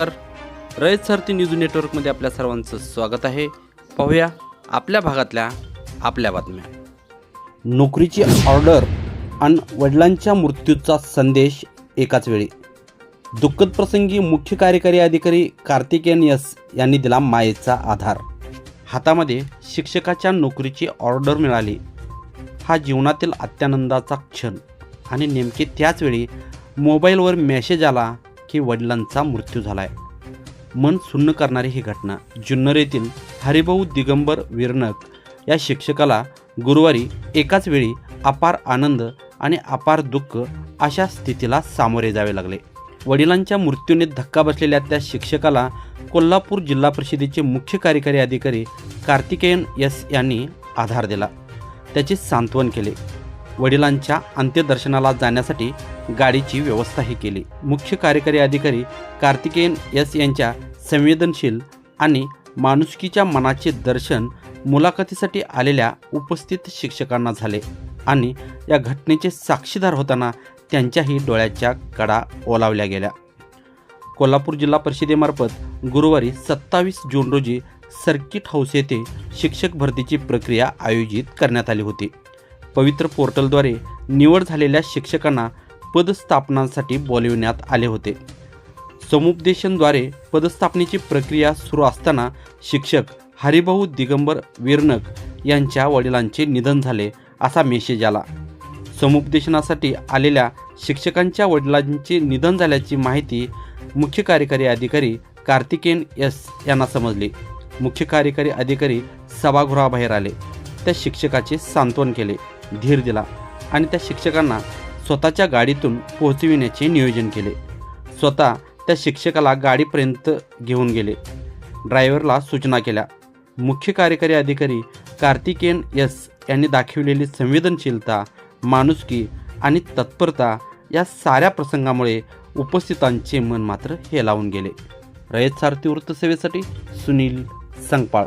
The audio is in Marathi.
तर रयत सारथी न्यूज नेटवर्कमध्ये आपल्या सर्वांचं स्वागत आहे. पाहूया आपल्या भागातल्या आपल्या बातम्या. नोकरीची ऑर्डर आणि वडिलांच्या मृत्यूचा संदेश एकाच वेळी. दुःखद प्रसंगी मुख्य कार्यकारी अधिकारी कार्तिकेयन यस यांनी दिला मायेचा आधार. हातामध्ये शिक्षकाच्या नोकरीची ऑर्डर मिळाली. हा जीवनातील अत्यानंदाचा क्षण. आणि नेमके त्याच वेळी मोबाईलवर मेसेज आला की वडिलांचा मृत्यू झालाय. मन सुन्न करणारी ही घटना जुन्नर येथील हरिभाऊ दिगंबर विरणक या शिक्षकाला गुरुवारी एकाच वेळी अपार आनंद आणि अपार दुःख अशा स्थितीला सामोरे जावे लागले. वडिलांच्या मृत्यूने धक्का बसलेल्या त्या शिक्षकाला कोल्हापूर जिल्हा परिषदेचे मुख्य कार्यकारी अधिकारी कार्तिकेयन यस यांनी आधार दिला. त्याचे सांत्वन केले. वडिलांच्या अंत्यदर्शनाला जाण्यासाठी गाडीची व्यवस्थाही केली. मुख्य कार्यकारी अधिकारी कार्तिकेयन यस यांच्या संवेदनशील आणि माणुसकीच्या मनाचे दर्शन मुलाखतीसाठी आलेल्या उपस्थित शिक्षकांना झाले आणि या घटनेचे साक्षीदार होताना त्यांच्याही डोळ्याच्या कडा ओलावल्या गेल्या. कोल्हापूर जिल्हा परिषदेमार्फत गुरुवारी सत्तावीस जून रोजी सर्किट हाऊस येथे शिक्षक भरतीची प्रक्रिया आयोजित करण्यात आली होती. पवित्र पोर्टलद्वारे निवड झालेल्या शिक्षकांना पदस्थापनासाठी बोलविण्यात आले होते. समुपदेशनद्वारे पदस्थापनेची प्रक्रिया सुरू असताना शिक्षक हरिभाऊ दिगंबर विरणक यांच्या वडिलांचे निधन झाले असा मेसेज आला. समुपदेशनासाठी आलेल्या शिक्षकांच्या वडिलांचे निधन झाल्याची माहिती मुख्य कार्यकारी अधिकारी कार्तिकेन एस यांना समजली. मुख्य कार्यकारी अधिकारी सभागृहाबाहेर आले. त्या शिक्षकाचे सांत्वन केले. धीर दिला आणि त्या शिक्षकांना स्वतःच्या गाडीतून पोहोचविण्याचे नियोजन केले. स्वतः त्या शिक्षकाला गाडीपर्यंत घेऊन गेले. ड्रायव्हरला सूचना केल्या. मुख्य कार्यकारी अधिकारी कार्तिकेन एस यांनी दाखविलेली संवेदनशीलता माणुसकी आणि तत्परता या साऱ्या प्रसंगामुळे उपस्थितांचे मन मात्र हेलावून गेले. रयत सारथी वृत्तसेवेसाठी सुनील संगपाळ.